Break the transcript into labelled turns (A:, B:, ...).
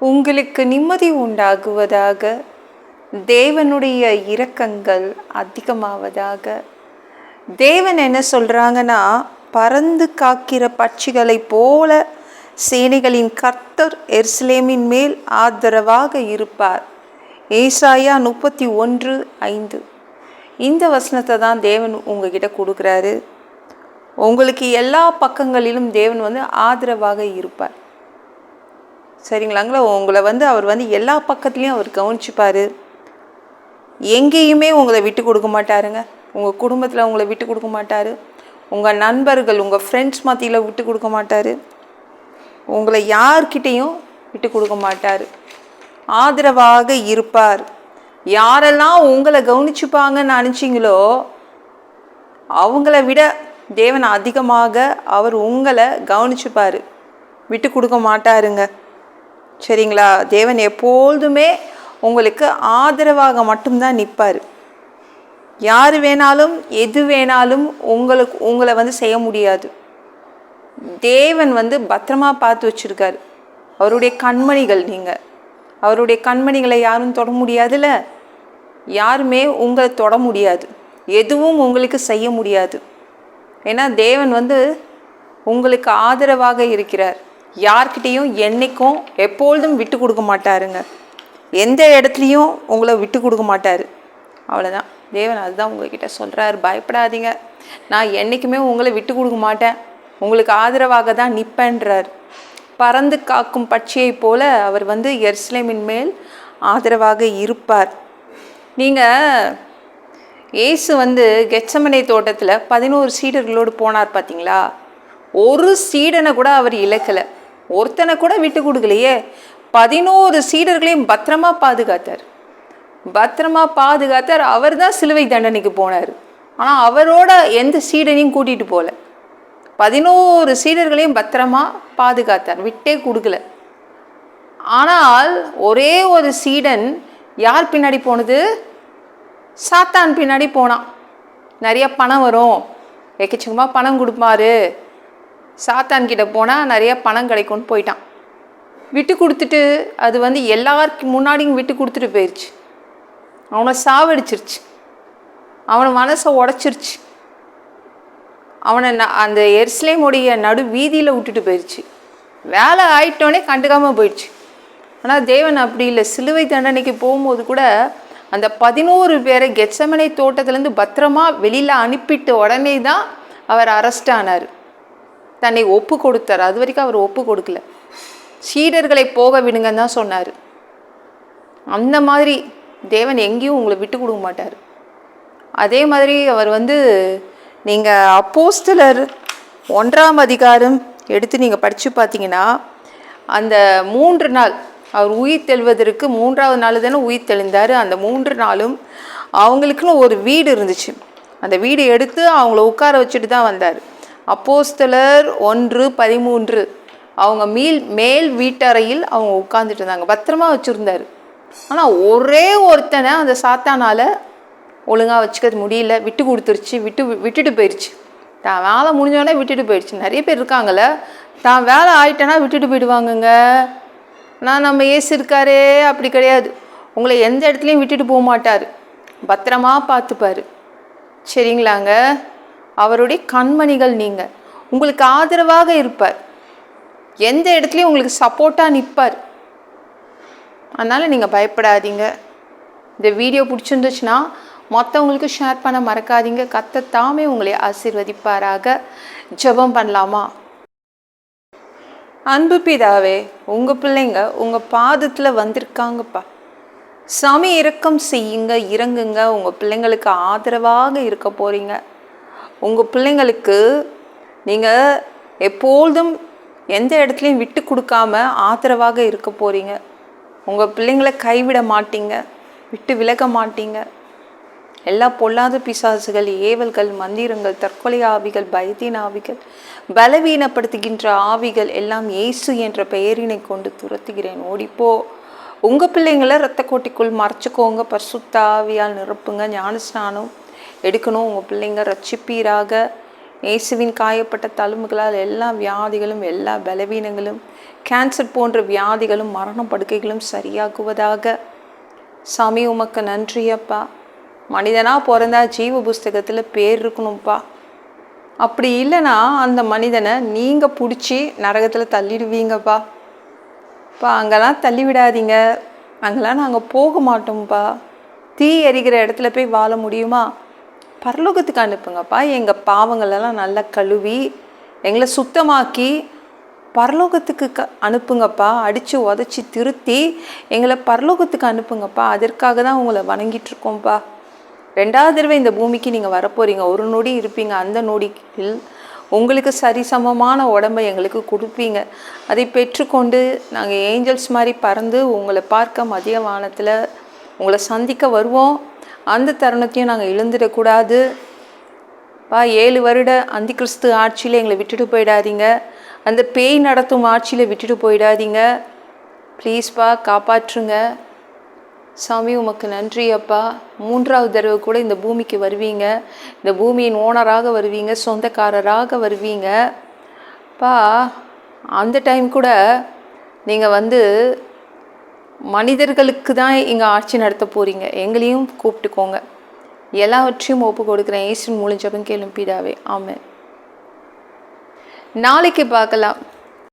A: உங்களுக்கு நிம்மதி உண்டாகுவதாக தேவனுடைய இரக்கங்கள் அதிகமாவதாக. தேவன் என்ன சொல்கிறாங்கன்னா பறந்து காக்கிற பட்சிகளைப் போல சேனைகளின் கர்த்தர் எருசலேமின் மேல் ஆதரவாக இருப்பார். ஏசாயா முப்பத்தி ஒன்று ஐந்து. இந்த வசனத்தை தான் தேவன் உங்ககிட்ட கொடுக்குறாரு. உங்களுக்கு எல்லா பக்கங்களிலும் தேவன் வந்து ஆதரவாக இருப்பார். சரிங்களாங்களா? உங்களை வந்து அவர் வந்து எல்லா பக்கத்துலேயும் அவர் கவனிச்சுப்பார். எங்கேயுமே உங்களை விட்டு கொடுக்க மாட்டாருங்க. உங்கள் குடும்பத்தில் உங்களை விட்டு கொடுக்க மாட்டார். உங்கள் நண்பர்கள் உங்கள் ஃப்ரெண்ட்ஸ் மத்தியில் விட்டு கொடுக்க மாட்டார். உங்களை யார்கிட்டேயும் விட்டு கொடுக்க மாட்டார். ஆதரவாக இருப்பார். யாரெல்லாம் உங்களை கவனிச்சுப்பாங்கன்னு நினச்சிங்களோ அவங்கள விட தேவன் அதிகமாக அவர் உங்களை கவனிச்சுப்பார். விட்டு கொடுக்க மாட்டாருங்க. சரிங்களா? தேவன் எப்பொழுதுமே உங்களுக்கு ஆதரவாக மட்டும்தான் நிற்பார். யார் வேணாலும் எது வேணாலும் உங்களுக்கு உங்களை வந்து செய்ய முடியாது. தேவன் வந்து பத்திரமா பார்த்து வச்சுருக்காரு. அவருடைய கண்மணிகள் நீங்கள் அவருடைய கண்மணிகளை யாரும் தொட முடியாதுல்ல யாருமே உங்களை தொட முடியாது. எதுவும் உங்களுக்கு செய்ய முடியாது. ஏன்னா தேவன் வந்து உங்களுக்கு ஆதரவாக இருக்கிறார். யார்கிட்டேயும் என்னைக்கும் எப்பொழுதும் விட்டு கொடுக்க மாட்டாருங்க. எந்த இடத்துலையும் உங்களை விட்டு கொடுக்க மாட்டார். அவ்வளோதான் தேவன் அதுதான் உங்ககிட்ட சொல்கிறார் பயப்படாதீங்க. நான் என்றைக்குமே உங்களை விட்டு கொடுக்க மாட்டேன். உங்களுக்கு ஆதரவாக தான் நிற்பேன்றார். பறந்து காக்கும் பட்சியை போல அவர் வந்து எர்ஸ்லேமின் மேல் ஆதரவாக இருப்பார். நீங்கள் இயேசு வந்து கெச்சமனை தோட்டத்தில் பதினோரு சீடர்களோடு போனார் பார்த்தீங்களா ஒரு சீடனை கூட அவர் இழக்கலை. ஒருத்தனை கூட விட்டு கொடுக்கலையே. பதினோரு சீடர்களையும் பத்திரமா பாதுகாத்தார். பத்திரமா பாதுகாத்தார். அவர் தான் சிலுவை தண்டனைக்கு போனார். ஆனால் அவரோட எந்த சீடனையும் கூட்டிகிட்டு போகல. பதினோரு சீடர்களையும் பத்திரமா பாதுகாத்தார். விட்டே கொடுக்கல. ஆனால் ஒரே ஒரு சீடன் யார் பின்னாடி போனது? சாத்தான் பின்னாடி போனான். நிறைய பணம் வரும். எக்கச்சக்கமாக பணம் கொடுப்பாரு. சாத்தான் கிட்ட போனால் நிறைய பணம் கிடைக்கும்னு போயிட்டான். விட்டு கொடுத்துட்டு அது வந்து எல்லாருக்கு முன்னாடியும் விட்டு கொடுத்துட்டு போயிடுச்சு அவனை சாவடிச்சிருச்சு. அவனை மனசை உடச்சிருச்சு. அவனை ந அந்த எர்ஸ்லேமுடைய நடு வீதியில் விட்டுட்டு போயிடுச்சு வேலை ஆயிட்டோன்னே கண்டுக்காமல் போயிடுச்சு ஆனால் தேவன் அப்படி இல்லை. சிலுவை தண்டனைக்கு போகும்போது கூட அந்த பதினோரு பேரை கெச்சமனை தோட்டத்துலேருந்து பத்திரமா வெளியில் அனுப்பிட்ட உடனே தான் அவர் அரெஸ்ட் ஆனார். தன்னை ஒப்பு கொடுத்தார் அது வரைக்கும் அவர் ஒப்பு கொடுக்கல சீடர்களை போக விடுங்கன்னு தான் சொன்னார். அந்த மாதிரி தேவன் எங்கேயும் உங்களை விட்டு கொடுக்க மாட்டார். அதே மாதிரி அவர் வந்து நீங்கள் அப்போஸ்டலர் ஒன்றாம் அதிகாரம் எடுத்து நீங்கள் படித்து பார்த்தீங்கன்னா அந்த மூன்று நாள் அவர் உயிர் தெழுவதற்கு மூன்றாவது நாள் தானே உயிர் தெளிந்தார் அந்த மூன்று நாளும் அவங்களுக்குன்னு ஒரு வீடு இருந்துச்சு. அந்த வீடு எடுத்து அவங்கள உட்கார வச்சுட்டு தான் வந்தார். அப்போஸ்தலர் ஒன்று பதிமூன்று. அவங்க மீல் மேல் வீட்டறையில் அவங்க உட்காந்துட்டு இருந்தாங்க. பத்திரமா வச்சுருந்தாரு. ஆனால் ஒரே ஒருத்தனை அந்த சாத்தானால் ஒழுங்காக வச்சுக்கிறது முடியல. விட்டு கொடுத்துருச்சு. விட்டு விட்டுட்டு போயிடுச்சு தான் வேலை முடிஞ்சோடனே விட்டுட்டு போயிடுச்சு நிறைய பேர் இருக்காங்கல்ல. தான் வேலை ஆயிட்டேன்னா விட்டுட்டு போயிடுவாங்கங்க. நான் நம்ம ஏசு இருக்காரே அப்படி கிடையாது. உங்களை எந்த இடத்துலையும் விட்டுட்டு போக மாட்டார். பத்திரமா பார்த்துப்பார். சரிங்களாங்க? அவருடைய கண்மணிகள் நீங்கள் உங்களுக்கு ஆதரவாக இருப்பார். எந்த இடத்துலையும் உங்களுக்கு சப்போர்ட்டாக நிற்பார் அதனால் நீங்கள் பயப்படாதீங்க. இந்த வீடியோ பிடிச்சிருந்துச்சுன்னா மற்றவங்களுக்கு ஷேர் பண்ண மறக்காதீங்க. கத்த தாமே உங்களை ஆசீர்வதிப்பாராக. ஜெபம் பண்ணலாமா? அன்பு பிதாவே உங்கள் பிள்ளைங்க உங்கள் பாதத்தில் வந்திருக்காங்கப்பா. சாமி இறக்கம் செய்யுங்க இறங்குங்க. உங்கள் பிள்ளைங்களுக்கு ஆதரவாக இருக்க போகிறீங்க உங்கள் பிள்ளைங்களுக்கு நீங்கள் எப்பொழுதும் எந்த இடத்துலையும் விட்டு கொடுக்காம ஆதரவாக இருக்க போகிறீங்க உங்கள் பிள்ளைங்களை கைவிட மாட்டீங்க. விட்டு விலக மாட்டீங்க. எல்லா பொல்லாத பிசாசுகள் ஏவல்கள் மந்திரங்கள் தற்கொலை ஆவிகள் பயத்தின் ஆவிகள் பலவீனப்படுத்துகின்ற ஆவிகள் எல்லாம் இயேசு என்ற பெயரினை கொண்டு துரத்துகிறேன். ஓடிப்போ. உங்கள் பிள்ளைங்களை ரத்த கோட்டிக்குள் மறைச்சிக்கோங்க. பர்சுத்த ஆவியால் நிரப்புங்க. ஞானஸ்நானம். எடுக்கணும். உங்கள் பிள்ளைங்க ரட்சிப்பீராக. இயேசுவின் காயப்பட்ட தழும்புகளால் எல்லா வியாதிகளும் எல்லா பலவீனங்களும் கேன்சர் போன்ற வியாதிகளும் மரண படுக்கைகளும் சரியாகுவதாக. சாமி உமக்கு நன்றியப்பா மனிதனாக பிறந்தா ஜீவ புஸ்தகத்தில் பேர் இருக்கணும்ப்பா அப்படி இல்லைன்னா அந்த மனிதனை நீங்கள் பிடிச்சி நரகத்தில் தள்ளிடுவீங்கப்பா. இப்போ அங்கெல்லாம் தள்ளி விடாதீங்க அங்கெல்லாம் நாங்கள் போக மாட்டோம்ப்பா தீ எரிக்கிற இடத்துல போய் வாழ முடியுமா? பரலோகத்துக்கு அனுப்புங்கப்பா. எங்கள் பாவங்களெல்லாம் நல்லா கழுவி எங்களை சுத்தமாக்கி பரலோகத்துக்கு க அனுப்புங்கப்பா. அடித்து உதச்சி திருத்தி எங்களை பரலோகத்துக்கு அனுப்புங்கப்பா. அதற்காக தான் உங்களை வணங்கிட்டுருக்கோம்ப்பா ரெண்டாவது தடவை இந்த பூமிக்கு நீங்கள் வரப்போகிறீங்க ஒரு நொடி இருப்பீங்க. அந்த நொடியில் உங்களுக்கு சரிசமமான உடம்பை எங்களுக்கு கொடுப்பீங்க. அதை பெற்றுக்கொண்டு நாங்கள் ஏஞ்சல்ஸ் மாதிரி பறந்து உங்களை பார்க்க மதிய வானத்தில் உங்களை சந்திக்க வருவோம். அந்த தருணத்தையும் நாங்கள் இழந்துடக்கூடாது பா ஏழு வருட அந்தி கிறிஸ்து ஆட்சியில் எங்களை விட்டுட்டு போயிடாதீங்க. அந்த பேய் நடத்தும் ஆட்சியில் விட்டுட்டு போயிடாதீங்க. ப்ளீஸ்ப்பா காப்பாற்றுங்க. சாமி உமக்கு நன்றி அப்பா. மூன்றாவது தடவை கூட இந்த பூமிக்கு வருவீங்க. இந்த பூமியின் ஓனராக வருவீங்க சொந்தக்காரராக வருவீங்க. பா அந்த டைம் கூட நீங்கள் வந்து மனிதர்களுக்கு தான் இங்கே ஆட்சி நடத்த போகிறீங்க எங்களையும் கூப்பிட்டுக்கோங்க. எல்லாவற்றையும் ஒப்பு கொடுக்குறேன். ஏசுன் மூலம் கேளும் பீடாவே ஆமாம் நாளைக்கு பார்க்கலாம்.